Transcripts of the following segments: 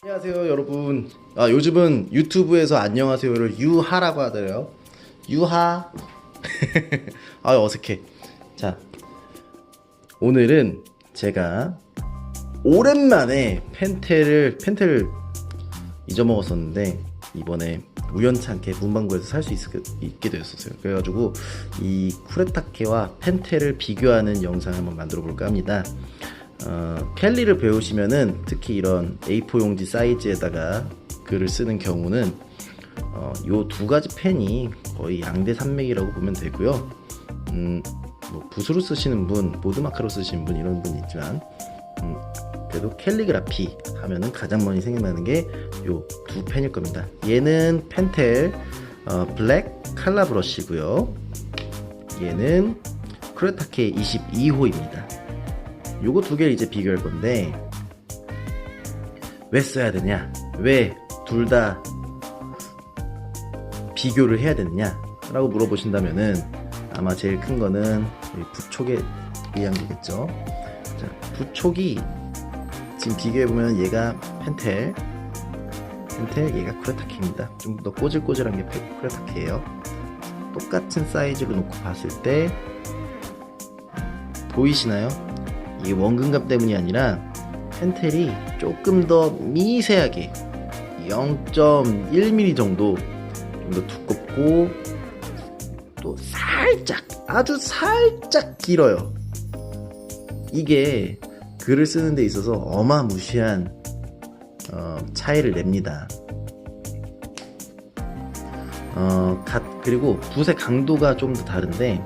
안녕하세요 여러분. 아 요즘은 유튜브에서 안녕하세요를 유하라고 하더래요. 유하. 아 어색해. 자 오늘은 제가 오랜만에 펜테를 펜테를 잊어먹었었는데 이번에 우연찮게 문방구에서 살 수 있게 되었었어요. 그래가지고 이 쿠레타케와 펜테를 비교하는 영상을 한번 만들어 볼까 합니다 어, 캘리를 배우시면은 특히 이런 A4 용지 사이즈에다가 글을 쓰는 경우는 어, 요두 가지 펜이 거의 양대 산맥이라고 보면 되고요. 음, 뭐 붓으로 쓰시는 분, 보드마카로 쓰시는 분 이런 분 있지만 음, 그래도 캘리그라피 하면은 가장 먼저 생각나는 게 요 두 펜일 겁니다. 얘는 펜텔 어, 블랙 칼라 브러쉬고요. 얘는 크레타케 22호입니다. 요거 두 개를 이제 비교할 건데 왜 써야 되냐? 왜 둘 다 비교를 해야 되느냐? 라고 물어보신다면은 아마 제일 큰 거는 이 부촉에 의한 거겠죠. 자, 부촉이 지금 비교해보면 얘가 펜텔 펜텔 얘가 쿠레타케입니다. 좀 더 꼬질꼬질한 게 페- 쿠레타케예요. 똑같은 사이즈로 놓고 봤을 때 보이시나요? 이게 원근감 때문이 아니라 펜텔이 조금 더 미세하게 0.1mm 정도 좀 더 두껍고 또 살짝 아주 살짝 길어요. 이게 글을 쓰는 데 있어서 어마무시한 어, 차이를 냅니다. 어, 갓, 그리고 붓의 강도가 좀 더 다른데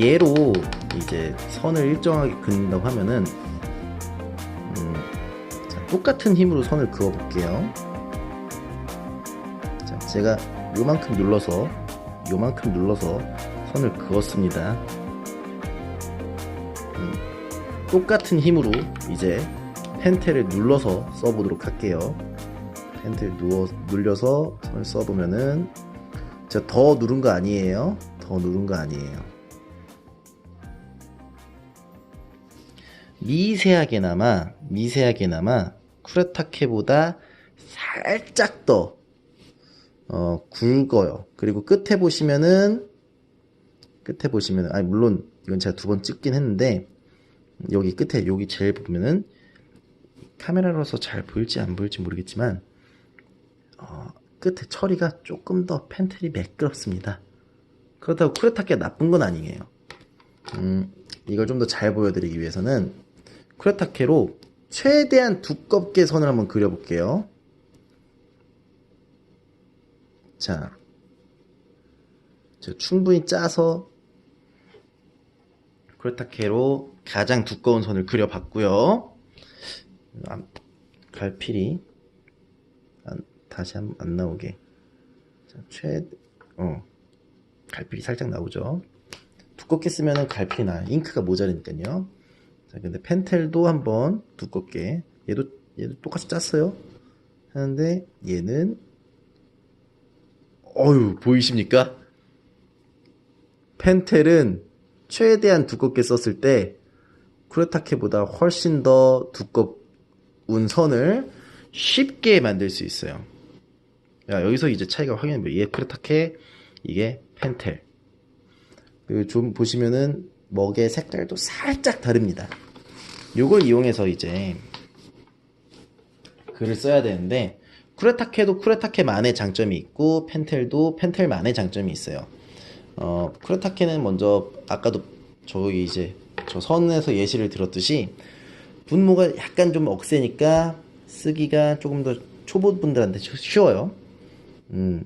얘로 이제 선을 일정하게 긋는다고 하면은 음, 자, 똑같은 힘으로 선을 그어 볼게요. 자, 제가 요만큼 눌러서 요만큼 눌러서 선을 그었습니다. 음, 똑같은 힘으로 이제 펜텔을 눌러서 써보도록 할게요. 펜텔 누워 눌려서 선을 써보면은 제가 더 누른 거 아니에요. 더 누른 거 아니에요. 미세하게나마 미세하게나마 쿠레타케보다 살짝 더 어, 굵어요. 그리고 끝에 보시면은 끝에 보시면은 아니 물론 이건 제가 두 번 찍긴 했는데 여기 끝에 여기 제일 보면은 카메라로서 잘 보일지 안 보일지 모르겠지만 어, 끝에 처리가 조금 더 펜텔이 매끄럽습니다. 그렇다고 쿠레타케가 나쁜 건 아니에요. 음, 이걸 좀 더 잘 보여드리기 위해서는 쿠레타케로 최대한 두껍게 선을 한번 그려볼게요. 자, 저 충분히 짜서 쿠레타케로 가장 두꺼운 선을 그려봤고요. 안- 갈필이 안- 다시 한, 안 나오게. 자, 최, 어, 갈필이 살짝 나오죠. 두껍게 쓰면은 갈필이 나요. 잉크가 모자르니까요. 자, 근데 펜텔도 한번 두껍게. 얘도, 얘도 똑같이 짰어요. 하는데, 얘는, 어유 보이십니까? 펜텔은 최대한 두껍게 썼을 때, 쿠레타케보다 훨씬 더 두꺼운 선을 쉽게 만들 수 있어요. 야, 여기서 이제 차이가 확인됩니다. 얘 쿠레타케, 이게 펜텔. 그리고 좀 보시면은 먹의 색깔도 살짝 다릅니다. 요걸 이용해서 이제 글을 써야 되는데 쿠레타케도 쿠레타케만의 장점이 있고 펜텔도 펜텔만의 장점이 있어요. 어, 쿠레타케는 먼저 아까도 저기 이제 저 선에서 예시를 들었듯이 분모가 약간 좀 억세니까 쓰기가 조금 더 초보분들한테 쉬워요. 음,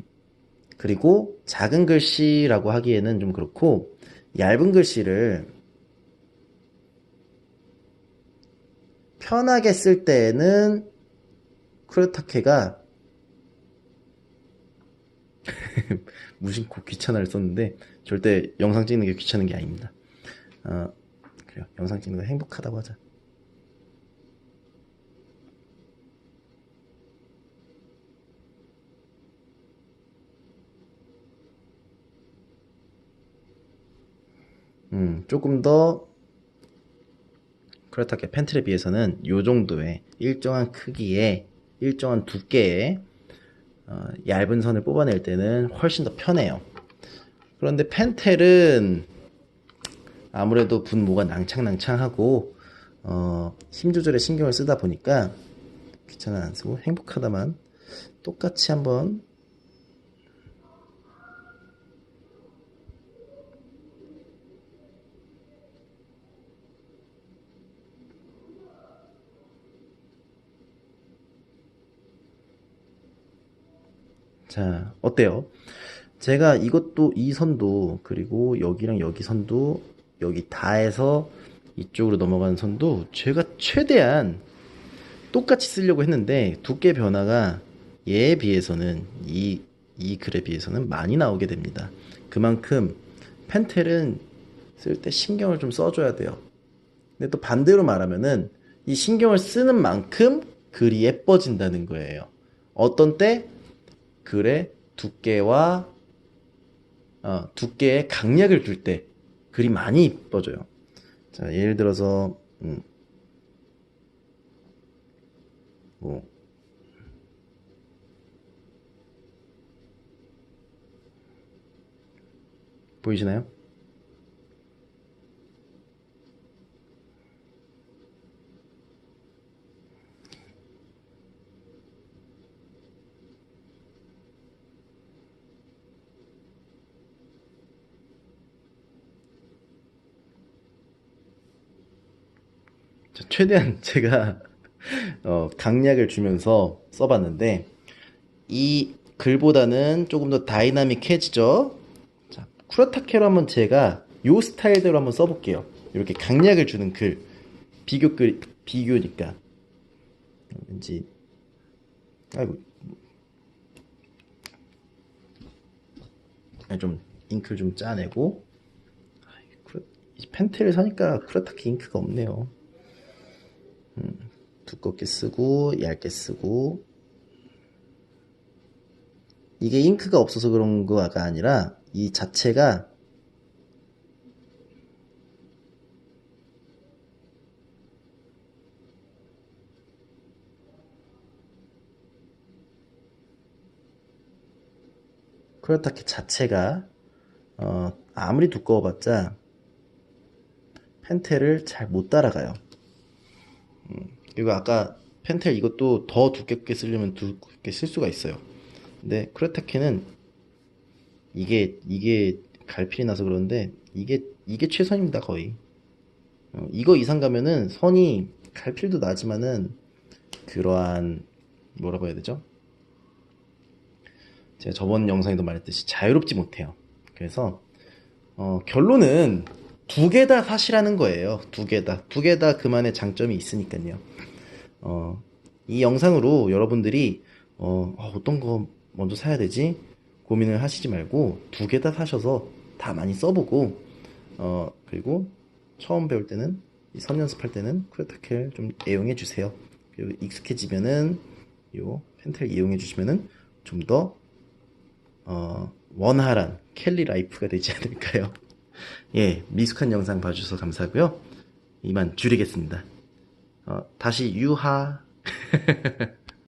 그리고 작은 글씨라고 하기에는 좀 그렇고 얇은 글씨를 편하게 쓸 때에는 쿠레타케가 무심코 귀찮아를 썼는데 절대 영상 찍는 게 귀찮은 게 아닙니다. 어, 그래요. 영상 찍는 거 행복하다고 하자. 음, 조금 더 크레타케 펜틀에 비해서는 이 정도의 일정한 크기의 일정한 두께의 어, 얇은 선을 뽑아낼 때는 훨씬 더 편해요. 그런데 펜텔은 아무래도 분모가 낭창낭창하고 어, 힘 조절에 신경을 쓰다 보니까 귀찮아 안 쓰고 행복하다만 똑같이 한번 자, 어때요? 제가 이것도 이 선도 그리고 여기랑 여기 선도 여기 다 해서 이쪽으로 넘어가는 선도 제가 최대한 똑같이 쓰려고 했는데 두께 변화가 얘에 비해서는 이, 이 글에 비해서는 많이 나오게 됩니다. 그만큼 펜텔은 쓸 때 신경을 좀 써줘야 돼요. 근데 또 반대로 말하면은 이 신경을 쓰는 만큼 글이 예뻐진다는 거예요. 어떤 때 글의 두께와 어, 두께에 강약을 줄 때 글이 많이 이뻐져요. 자, 예를 들어서 음, 뭐 보이시나요? 최대한 제가 어, 강약을 주면서 써봤는데 이 글보다는 조금 더 다이나믹해지죠. 자, 쿠라타케로 한번 제가 요 스타일대로 한번 써볼게요. 이렇게 강약을 주는 글 비교 글 비교니까 왠지 아이고 아니, 좀 잉크를 좀 짜내고 이 펜텔을 사니까 쿠라타케 잉크가 없네요. 두껍게 쓰고 얇게 쓰고 이게 잉크가 없어서 그런 거가 아니라 이 자체가 크로타키 자체가 어, 아무리 두꺼워봤자 펜텔을 잘못 따라가요. 그리고 아까 펜텔 이것도 더 두껍게 쓰려면 두껍게 쓸 수가 있어요. 근데 크레타케는 이게 이게 갈필이 나서 그러는데 이게 이게 최선입니다 거의. 어, 이거 이상 가면은 선이 갈필도 나지만은 그러한 뭐라고 해야 되죠? 제가 저번 영상에도 말했듯이 자유롭지 못해요. 그래서 어, 결론은 두 개 다 사시라는 거예요. 두 개 다. 두 개 다 그만의 장점이 있으니까요. 어, 이 영상으로 여러분들이 어, 떤거 먼저 사야 되지? 고민을 하시지 말고 두 개 다 사셔서 다 많이 써보고 어, 그리고 처음 배울 때는 이선 연습할 때는 크레타켈 좀 애용해 주세요. 그리고 익숙해지면은 요 펜텔 이용해 주시면은 좀더 어, 원활한 켈리 라이프가 되지 않을까요? 예, 미숙한 영상 봐주셔서 감사하고요. 이만 줄이겠습니다. 어, 다시 유하.